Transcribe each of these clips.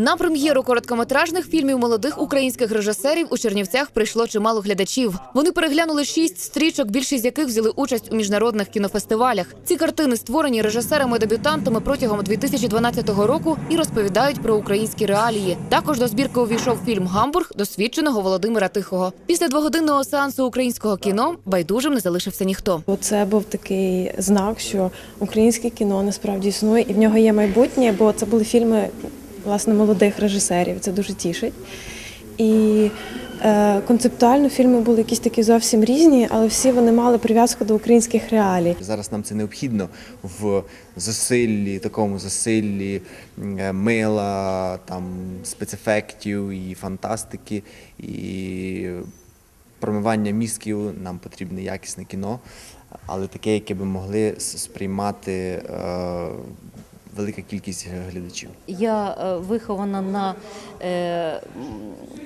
На прем'єру короткометражних фільмів молодих українських режисерів у Чернівцях прийшло чимало глядачів. Вони переглянули шість стрічок, більшість з яких взяли участь у міжнародних кінофестивалях. Ці картини створені режисерами-дебютантами протягом 2012 року і розповідають про українські реалії. Також до збірки увійшов фільм Гамбург досвідченого Володимира Тихого. Після двогодинного сеансу українського кіно байдужим не залишився ніхто. Це був такий знак, що українське кіно насправді існує, і в нього є майбутнє, бо це були фільми власне молодих режисерів. Це дуже тішить. І е, концептуально фільми були якісь такі зовсім різні, але всі вони мали прив'язку до українських реалій. Зараз нам це необхідно в засиллі, такому засиллі е, мила, там спецефектів і фантастики, і промивання мізків. Нам потрібне якісне кіно, але таке, яке би могли сприймати е, велика кількість глядачів. Я е, вихована на е,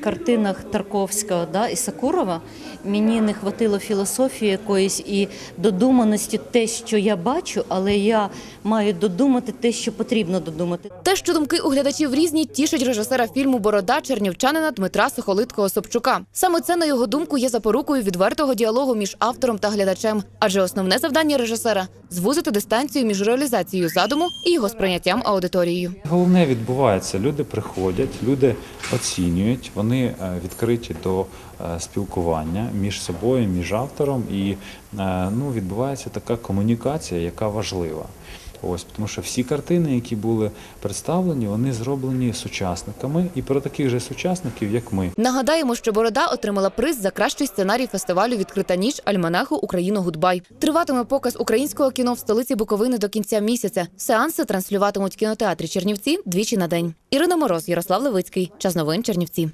картинах Тарковського да, і Сакурова. Мені не хватило філософії якоїсь і додуманості те, що я бачу, але я маю додумати те, що потрібно додумати. Те, що думки у глядачів різні, тішить режисера фільму Борода чернівчанина Дмитра Сухолиткого Собчука. Саме це, на його думку, є запорукою відвертого діалогу між автором та глядачем. Адже основне завдання режисера звузити дистанцію між реалізацією задуму і його сприйняттям аудиторією. Головне відбувається. Люди приходять, люди оцінюють, вони е, відкриті до е, спілкування між собою, між автором, і е, ну, відбувається така комунікація, яка важлива. Ось, тому що всі картини, які були представлені, вони зроблені сучасниками і про таких же сучасників, як ми. Нагадаємо, що Борода отримала приз за кращий сценарій фестивалю Відкрита ніч альманаху Україна Гудбай. Триватиме показ українського кіно в столиці Буковини до кінця місяця. Сеанси транслюватимуть кінотеатрі Чернівці двічі на день. Ірина Мороз, Ярослав Левицький. Час новин Чернівці.